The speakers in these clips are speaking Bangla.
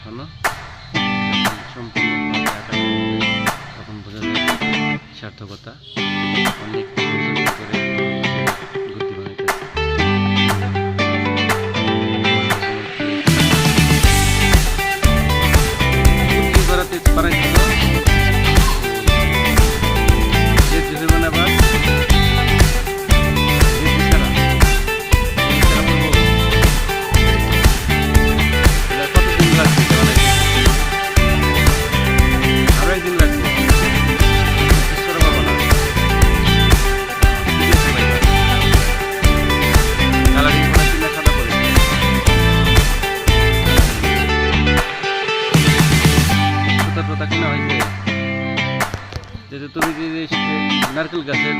এখনও সম্পূর্ণ আঁকা তখন বোঝা যায় সার্থকতা অনেক। তুমি যদি নারকেল গাছের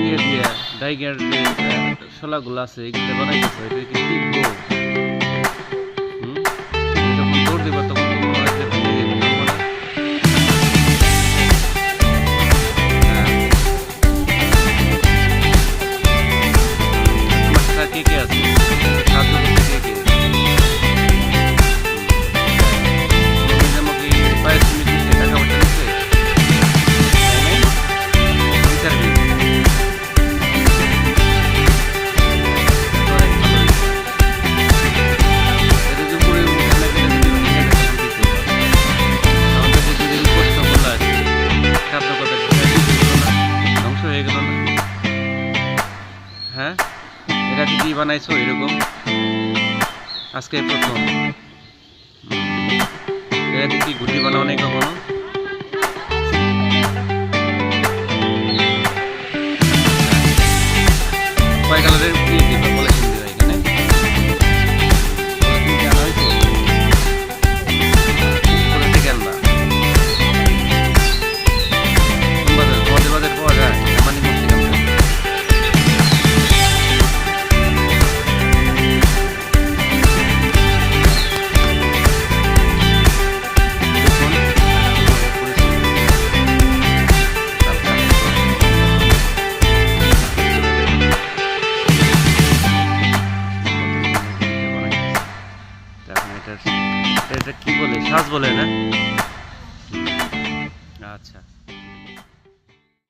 ইয়ে দিয়ে ডাইগার ছোলাগুলো আছে এগুলো বানাই গেছে এটা কি আগে কি বানাইছো এরকম? আজকে প্রথম। এটাতে কি ঘুটি বানাও নাই কখনো কয় কালারের কি দিবা বলেছেন এটা কি বলে? সাজ বলে না? আচ্ছা।